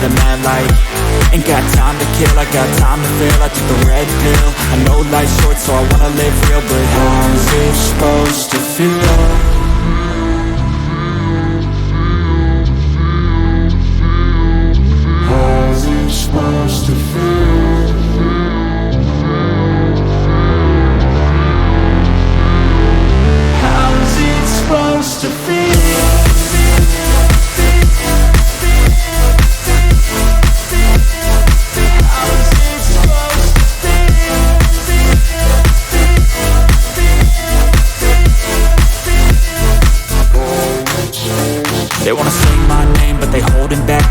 to the mad light, ain't got time to kill, I got time to feel, I took the red pill, I know life's short, so I wanna live real, but how's it supposed to feel?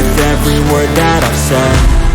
With every word that I've said